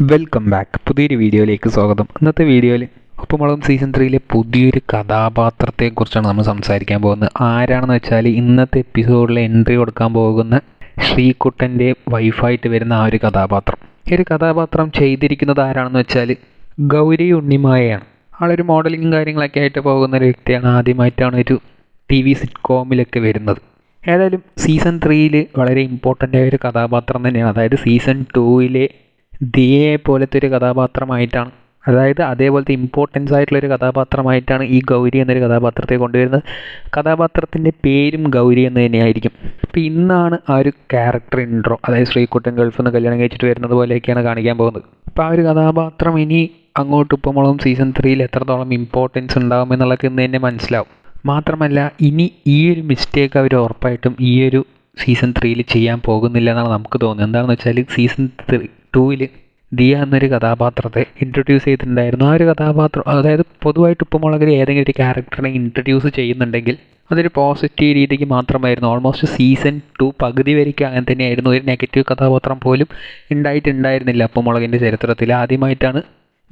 Welcome back പുതിയൊരു വീഡിയോയിലേക്ക് സ്വാഗതം. ഇന്നത്തെ വീഡിയോയിൽ ഉപ്പുമുളകും സീസൺ ത്രീയിലെ പുതിയൊരു കഥാപാത്രത്തെക്കുറിച്ചാണ് നമ്മൾ സംസാരിക്കാൻ പോകുന്നത്. ആരാണെന്ന് വെച്ചാൽ ഇന്നത്തെ എപ്പിസോഡിൽ എൻട്രി കൊടുക്കാൻ പോകുന്ന ശ്രീകുട്ടന്റെ വൈഫായിട്ട് വരുന്ന ആ ഒരു കഥാപാത്രം. ഈ ഒരു കഥാപാത്രം ചെയ്തിരിക്കുന്നത് ആരാണെന്ന് വെച്ചാൽ ഗൗരി ഉണ്ണിമായയാണ് ആളൊരു മോഡലിങ്ങും കാര്യങ്ങളൊക്കെ ആയിട്ട് പോകുന്ന ഒരു വ്യക്തിയാണ്. ആദ്യമായിട്ടാണ് ഒരു ടി വി സിറ്റ്കോമിലൊക്കെ വരുന്നത്. ഏതായാലും സീസൺ ത്രീയിൽ വളരെ ഇമ്പോർട്ടന്റ് ആയ ഒരു കഥാപാത്രം തന്നെയാണ്. അതായത് സീസൺ ടൂവിലെ ദിയെ പോലത്തെ ഒരു കഥാപാത്രമായിട്ടാണ്. അതായത് അതേപോലത്തെ ഇമ്പോർട്ടൻസ് ആയിട്ടുള്ള ഒരു കഥാപാത്രമായിട്ടാണ് ഈ ഗൗരി എന്നൊരു കഥാപാത്രത്തെ കൊണ്ടുവരുന്നത്. കഥാപാത്രത്തിന്റെ പേരും ഗൗരി എന്ന് തന്നെയായിരിക്കും. അപ്പോൾ ഇന്നാണ് ആ ഒരു ക്യാരക്ടർ ഇൻട്രോ അതായത് ശ്രീകുട്ടൻ ഗൾഫിൽ നിന്ന് കല്യാണം കഴിച്ചിട്ട് വരുന്നത് പോലെയൊക്കെയാണ് കാണിക്കാൻ പോകുന്നത്. അപ്പോൾ ആ ഒരു കഥാപാത്രം ഇനി അങ്ങോട്ട് ഇപ്പമുളം സീസൺ ത്രീയിൽ എത്രത്തോളം ഇമ്പോർട്ടൻസ് ഉണ്ടാകും എന്നുള്ളതൊക്കെ ഇന്ന് തന്നെ മനസ്സിലാവും. മാത്രമല്ല ഇനി ഈ ഒരു മിസ്റ്റേക്ക് അവർ ഉറപ്പായിട്ടും ഈ ഒരു സീസൺ ത്രീയിൽ ചെയ്യാൻ പോകുന്നില്ല എന്നാണ് നമുക്ക് തോന്നുന്നത്. എന്താണെന്ന് വെച്ചാൽ സീസൺ ത്രീ ടൂവിൽ ദിയ എന്നൊരു കഥാപാത്രത്തെ ഇൻട്രൊഡ്യൂസ് ചെയ്തിട്ടുണ്ടായിരുന്നു. ആ ഒരു കഥാപാത്രം അതായത് പൊതുവായിട്ട് ഉപ്പുമുളകിൽ ഏതെങ്കിലും ഒരു ക്യാരക്ടറിനെ ഇൻട്രൊഡ്യൂസ് ചെയ്യുന്നുണ്ടെങ്കിൽ അതൊരു പോസിറ്റീവ് രീതിക്ക് മാത്രമായിരുന്നു. ഓൾമോസ്റ്റ് സീസൺ ടു പകുതി വരയ്ക്ക് അങ്ങനെ തന്നെയായിരുന്നു. ഒരു നെഗറ്റീവ് കഥാപാത്രം പോലും ഉണ്ടായിട്ടുണ്ടായിരുന്നില്ല ഉപ്പുമുളകിന്റെ ചരിത്രത്തിൽ ആദ്യമായിട്ടാണ്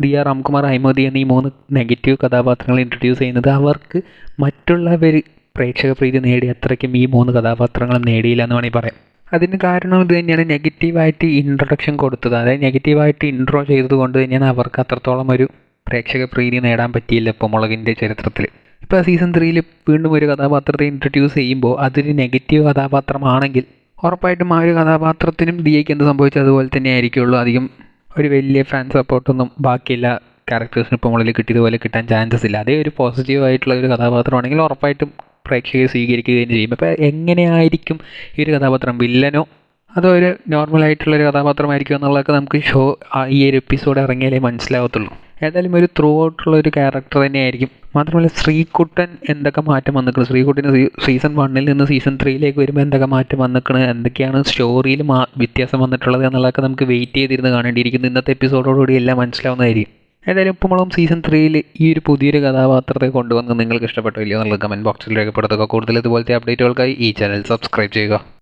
ദിയ രാംകുമാർ അഹമ്മദി എന്നീ മൂന്ന് നെഗറ്റീവ് കഥാപാത്രങ്ങൾ ഇൻട്രൊഡ്യൂസ് ചെയ്യുന്നത്. അവർക്ക് മറ്റുള്ളവർ പ്രേക്ഷക പ്രീതി നേടി അത്രയ്ക്കും ഈ മൂന്ന് കഥാപാത്രങ്ങളും നേടിയില്ല എന്ന് വേണമെങ്കിൽ പറയാം. അതിന് കാരണം ഇത് തന്നെയാണ് നെഗറ്റീവായിട്ട് ഇൻട്രൊഡക്ഷൻ കൊടുത്തത്. അതായത് നെഗറ്റീവായിട്ട് ഇൻട്രോ ചെയ്തത് കൊണ്ട് തന്നെയാണ് അവർക്ക് അത്രത്തോളം ഒരു പ്രേക്ഷക പ്രീതി നേടാൻ പറ്റിയില്ല ഇപ്പോൾ മുളകിന്റെ ചരിത്രത്തിൽ ഇപ്പോൾ സീസൺ ത്രീയിൽ വീണ്ടും ഒരു കഥാപാത്രത്തെ ഇൻട്രൊഡ്യൂസ് ചെയ്യുമ്പോൾ അതൊരു നെഗറ്റീവ് കഥാപാത്രമാണെങ്കിൽ ഉറപ്പായിട്ടും ആ ഒരു കഥാപാത്രത്തിനും ദിയയ്ക്ക് എന്ത് സംഭവിച്ചു അതുപോലെ തന്നെ ആയിരിക്കുള്ളൂ. അധികം ഒരു വലിയ ഫാൻ സപ്പോർട്ടൊന്നും ബാക്കിയില്ല. ക്യാരക്ടേഴ്സിന് ഇപ്പോൾ മുകളിൽ കിട്ടിയതുപോലെ കിട്ടാൻ ചാൻസസ് ഇല്ല. അതേ ഒരു പോസിറ്റീവ് ആയിട്ടുള്ള ഒരു കഥാപാത്രമാണെങ്കിൽ ഉറപ്പായിട്ടും പ്രേക്ഷകർ സ്വീകരിക്കുകയും ചെയ്യും. അപ്പോൾ എങ്ങനെയായിരിക്കും ഈ ഒരു കഥാപാത്രം? വില്ലനോ? അതോ ഒരു ഒരു കഥാപാത്രമായിരിക്കും എന്നുള്ളതൊക്കെ നമുക്ക് ഷോ ഈ ഒരു എപ്പിസോഡ് ഇറങ്ങിയാലേ മനസ്സിലാവത്തുള്ളൂ. ഏതായാലും ഒരു ത്രൂ ഔട്ടുള്ള ഒരു ക്യാരക്ടർ തന്നെയായിരിക്കും. മാത്രമല്ല ശ്രീകുട്ടൻ എന്തൊക്കെ മാറ്റം വന്നിക്കണം ശ്രീകുട്ടൻ സീസൺ വണ്ണിൽ നിന്ന് സീസൺ ത്രീയിലേക്ക് വരുമ്പോൾ എന്തൊക്കെ മാറ്റം വന്നിക്കണം എന്തൊക്കെയാണ് സ്റ്റോറിയിൽ വ്യത്യാസം വന്നിട്ടുള്ളത് എന്നുള്ളതൊക്കെ നമുക്ക് വെയിറ്റ് ചെയ്തിരുന്ന് കാണേണ്ടിയിരിക്കുന്നു. ഇന്നത്തെ എപ്പിസോഡോടുകൂടി എല്ലാം മനസ്സിലാവുന്നതായിരിക്കും. ഏതായാലും ഉപ്പുമുളം സീസൺ ത്രീയിൽ ഈ ഒരു പുതിയൊരു കഥാപാത്രത്തെ കൊണ്ടുവന്ന് നിങ്ങൾക്ക് ഇഷ്ടപ്പെട്ടോ ഇല്ലയോ എന്നുള്ളത് കമന്റ് ബോക്സിൽ രേഖപ്പെടുത്തുക. കൂടുതൽ ഇതുപോലത്തെ അപ്ഡേറ്റുകൾക്കായി ഈ ചാനൽ സബ്സ്ക്രൈബ് ചെയ്യുക.